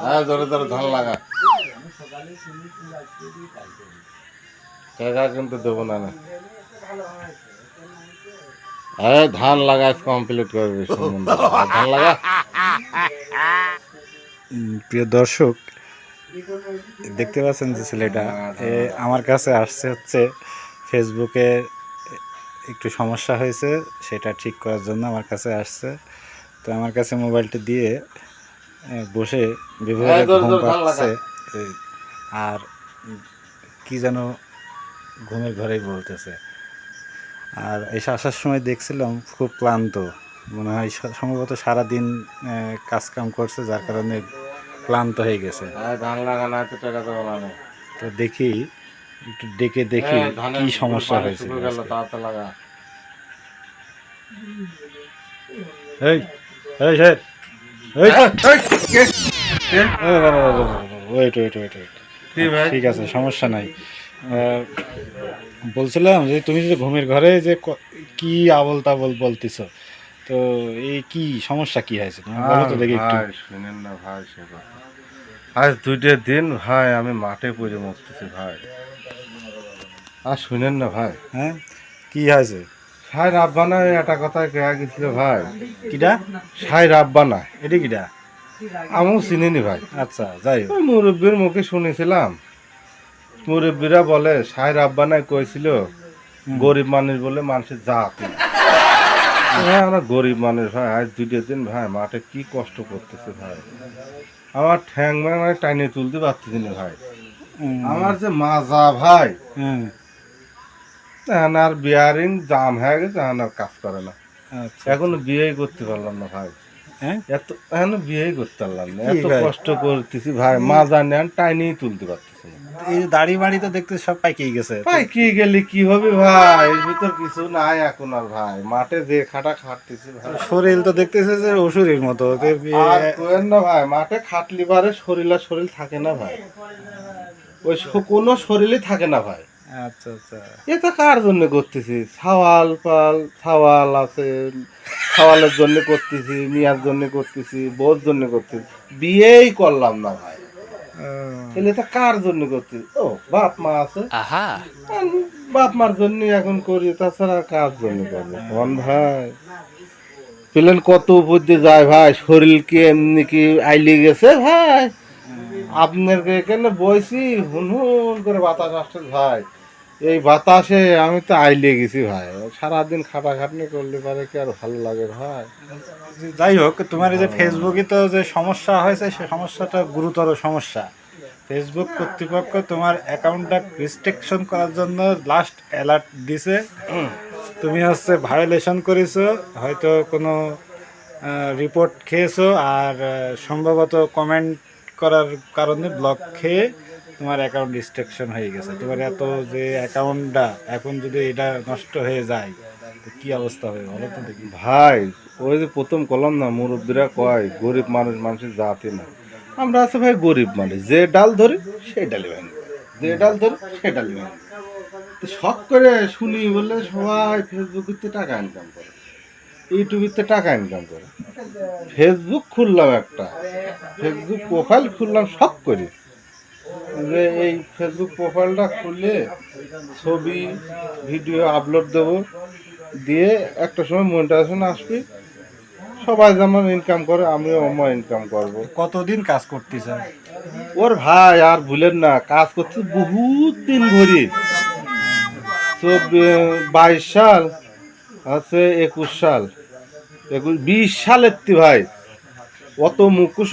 হ্যাঁ ধরে ধরে ধান লাগা। টাকা কিন্তু দেবো না না। হ্যাঁ ধান লাগা কমপ্লিট করবি ধান লাগা? প্রিয় দর্শক দেখতে পাচ্ছেন যে ছেলেটা এ আমার কাছে আসছে হচ্ছে ফেসবুকে একটু সমস্যা হয়েছে সেটা ঠিক করার জন্য আমার কাছে আসছে। তো আমার কাছে মোবাইলটা দিয়ে বসে বিভিন্ন হ্যাঁ, ঘুম জোর পাচ্ছে। আর কি যেন ঘুমের ঘরেই বলতেছে। আর এসে আসার সময় দেখছিলাম খুব ক্লান্ত। মনে হয় সম্ভবত সারাদিন কাজ কাম করছে যার কারণে ক্লান্ত হয়ে গেছে। হ্যাঁ তো দেখি একটু ডেকে দেখি হ্যাঁ, কি সমস্যা হয়েছে এই এই স্যার এই ওয়েট ওয়েট ওয়েট ওয়েট। কি ভাই? ঠিক আছে সমস্যা নাই। বলছিলাম যে তুমি যে ঘুমের ঘরে যে ক- আবল তাবল বলতেছ তো এই কি সমস্যা কি হয়েছে? তুমি বলো তো দেখি একটু। শুনেন না ভাই সে কথা। আজ দুইটা দিন ভাই আমি মাঠে পড়ে মরতেছি ভাই। আর শুনেন না ভাই। হ্যাঁ? কি হয়েছে? সাই রাব্বানা একটা কথা কেয়া গেছিল ভাই। কিটা সাই রাব্বানা। এটা কিটা আমিও চিনিনি ভাই। আচ্ছা যাই হোক। ওই মুরব্বীর মুখে শুনেছিলাম। মুরব্বীরা বলে সাই রাব্বানায় কইছিল গরিব মানুষ বলে মানুষের জাত। হ্যাঁ আমরা গরিব মানুষ ভাই আজ দুইটা দিন ভাই মাঠে কি কষ্ট করতেছে ভাই। আমার ঠ্যাং ম্যাং টাইনে তুলতে পারতেছি না ভাই। আমার যে মাজা ভাই এখন আর বিয়ারিং জাম হয়ে গেছে এখন আর কাজ করে না। এখন এখনও বিয়েই করতে পারলাম না ভাই। হ্যাঁ? এত এখন বিয়েই করতে পারলাম না। এত কষ্ট করতেছি ভাই মাজা নেন টাইনেই তুলতে পারতেছি না। এই দাড়ি বাড়ি তো দেখতে সব পাইকেই গেছে। ভাই কি গেলি কি হবে ভাই? এর ভিতর কিছু নাই এখন আর ভাই। মাঠে যে খাটা খাটতেছি ভাই। শরীর তো দেখতেছে যে অসুরের মতো আর না ভাই মাঠে খাটলি পারে শরীর আর শরীর থাকে না ভাই। ওই কোনো শরীরই থাকে না ভাই। আচ্ছা আচ্ছা। এটা কার জন্য করতেছি? ছাওয়াল পাল ছাওয়াল আছে ছাওয়ালের জন্য করতেছি মিয়ার জন্য করতেছি বউর জন্য করতেছি। বিয়েই করলাম না ভাই। তাহলে এটা কার জন্য করতেছি? ও বাপ মা আছে। বাপ মার জন্য এখন করি তাছাড়া কার জন্য করব? কোন ভাই? প্লেন কত উপর দিয়ে যায় ভাই শরীর কি এমনি কি আইলে গেছে ভাই? আপনার এখানে বইছি হুন হুন করে বাতাস আসছে ভাই। এই বাতাসে আমি তো আইলে গেছি ভাই। সারাদিন খাটাখাটনি করলে পারে কি আর ভালো লাগে ভাই? যাই হোক তোমার এই যে ফেসবুকে তো যে সমস্যা হয়েছে সে সমস্যাটা গুরুতর সমস্যা। ফেসবুক কর্তৃপক্ষ তোমার অ্যাকাউন্টটা রেস্ট্রিকশন করার জন্য লাস্ট অ্যালার্ট দিছে। তুমি হচ্ছে ভায়োলেশন করেছ হয়তো কোনো রিপোর্ট খেয়েছো আর সম্ভবত কমেন্ট করার কারণে ব্লক খেয়ে তোমার অ্যাকাউন্ট ডিস্ট্রাকশন হয়ে গেছে। তোমার এত যে অ্যাকাউন্টটা এখন যদি এটা নষ্ট হয়ে যায়, তো কি অবস্থা হবে বলো তো দেখি। ভাই, ওই যে প্রথম কলম না, মুরব্বীরা কয়, গরিব মানুষ মানুষের জাতি না। আমরা আছে ভাই গরিব মানুষ, যে ডাল ধরি সেই ডালি ভাঙি। যে ডাল ধরি সেই ডালি তো শখ করে শুনি বললে সবাই ফেসবুকেতে টাকা ইনকাম করে। ইউটিউবেতে টাকা ইনকাম করে। ফেসবুক খুললাম একটা। ফেসবুক প্রোফাইল খুললাম, শখ করি। যে এই ফেসবুক প্রোফাইলটা খুললে ছবি ভিডিও আপলোড দেবো। দিয়ে একটা সময় মনিটাইজেশন আসবে। সবাই যেমন ইনকাম করে আমিও আমার ইনকাম করব। কতদিন কাজ করতেছে ওর ভাই আর ভুলেন না কাজ করতে বহুত দিন ধরে। বাইশ সাল আছে একুশ সাল। একুশ বিশ সালের তি ভাই। অত মুখোশ